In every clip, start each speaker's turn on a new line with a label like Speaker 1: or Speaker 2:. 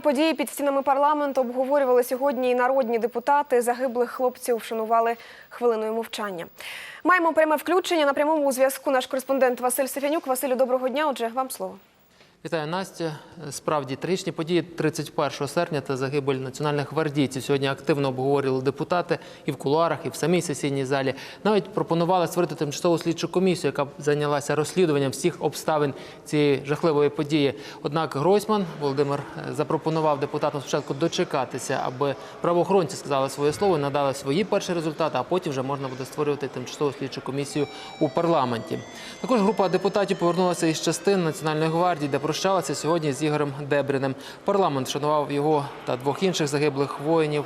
Speaker 1: події під стінами парламенту обговорювали сьогодні і народні депутати. Загиблих хлопців вшанували хвилиною мовчання. Маємо пряме включення на прямому зв'язку. Наш кореспондент Василь Сефянюк. Василю, доброго дня. Отже, вам слово.
Speaker 2: Вітаю, Настя. Справді трагічні події 31 серпня та загибель національних гвардійців сьогодні активно обговорювали депутати і в кулуарах, і в самій сесійній залі. Навіть пропонували створити тимчасову слідчу комісію, яка б зайнялася розслідуванням всіх обставин цієї жахливої події. Однак Гройсман Володимир е, запропонував депутатам спочатку дочекатися, аби правоохоронці сказали своє слово, надали свої перші результати, а потім вже можна буде створювати тимчасову слідчу комісію у парламенті. Також група депутатів повернулася із частин Національної гвардії, де прощалася сьогодні з Ігорем Дебріним. Парламент шанував його та двох інших загиблих воїнів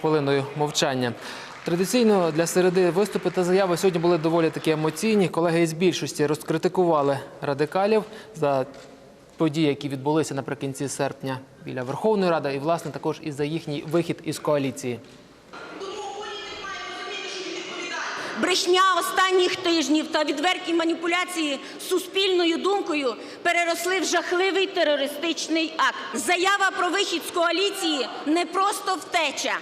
Speaker 2: хвилиною мовчання. Традиційно для середи виступи та заяви сьогодні були доволі такі емоційні. Колеги із більшості розкритикували радикалів за події, які відбулися наприкінці серпня біля Верховної Ради, і власне також і за їхній вихід із коаліції.
Speaker 3: Брехня останніх тижнів та відверті маніпуляції суспільною думкою переросли в жахливий терористичний акт. Заява про вихід з коаліції не просто втеча,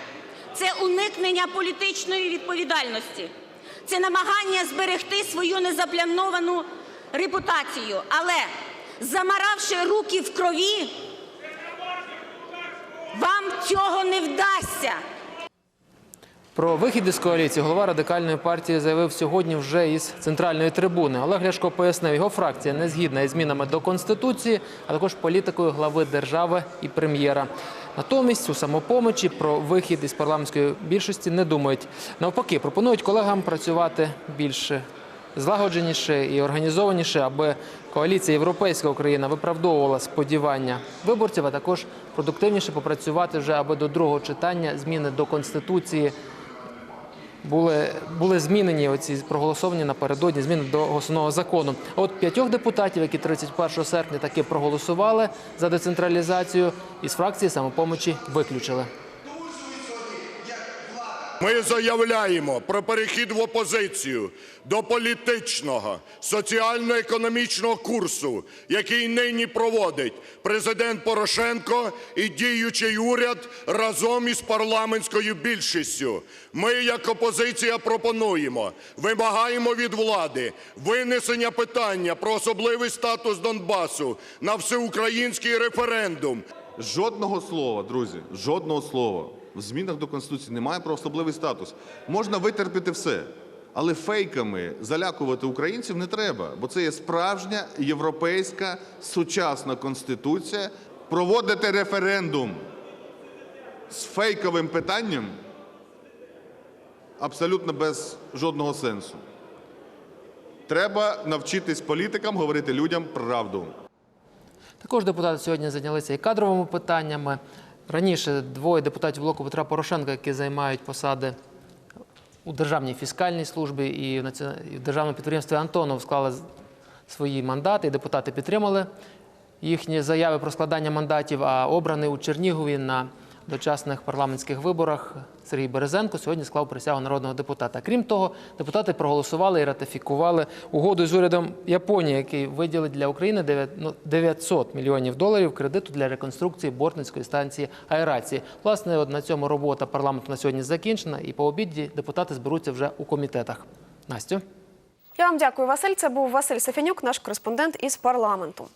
Speaker 3: це уникнення політичної відповідальності, це намагання зберегти свою незаплановану репутацію. Але замаравши руки в крові, вам цього не вдасться.
Speaker 2: Про вихід із коаліції голова радикальної партії заявив сьогодні вже із центральної трибуни. Олег Ляшко пояснив, його фракція не згідна із змінами до конституції, а також політикою глави держави і прем'єра. Натомість у самопомочі про вихід із парламентської більшості не думають. Навпаки, пропонують колегам працювати більше злагодженіше і організованіше, аби коаліція Європейська Україна виправдовувала сподівання виборців, а також продуктивніше попрацювати вже, аби до другого читання зміни до конституції були, були змінені оці проголосовані напередодні зміни до основного закону. От п'ятьох депутатів, які 31 серпня таки проголосували за децентралізацію, із фракції самопомочі виключили.
Speaker 4: Ми заявляємо про перехід в опозицію до політичного, соціально-економічного курсу, який нині проводить президент Порошенко і діючий уряд разом із парламентською більшістю. Ми, як опозиція, пропонуємо, вимагаємо від влади винесення питання про особливий статус Донбасу на всеукраїнський референдум.
Speaker 5: Жодного слова, друзі, жодного слова в змінах до Конституції немає про особливий статус. Можна витерпіти все, але фейками залякувати українців не треба, бо це є справжня європейська сучасна конституція. Проводити референдум з фейковим питанням абсолютно без жодного сенсу. Треба навчитись політикам говорити людям правду.
Speaker 2: Також депутати сьогодні зайнялися і кадровими питаннями. Раніше двоє депутатів блоку Петра Порошенка, які займають посади у Державній фіскальній службі і в державному підприємстві Антонов склали свої мандати, і депутати підтримали їхні заяви про складання мандатів. А обраний у Чернігові на дочасних парламентських виборах Сергій Березенко сьогодні склав присягу народного депутата. Крім того, депутати проголосували і ратифікували угоду з урядом Японії, який виділить для України 9 ну, 900 мільйонів доларів кредиту для реконструкції Бортницької станції аерації. Власне, от на цьому робота парламенту на сьогодні закінчена, і по обіді депутати зберуться вже у комітетах. Настю.
Speaker 1: Я вам дякую, Василь. Це був Василь Сефянюк, наш кореспондент із парламенту.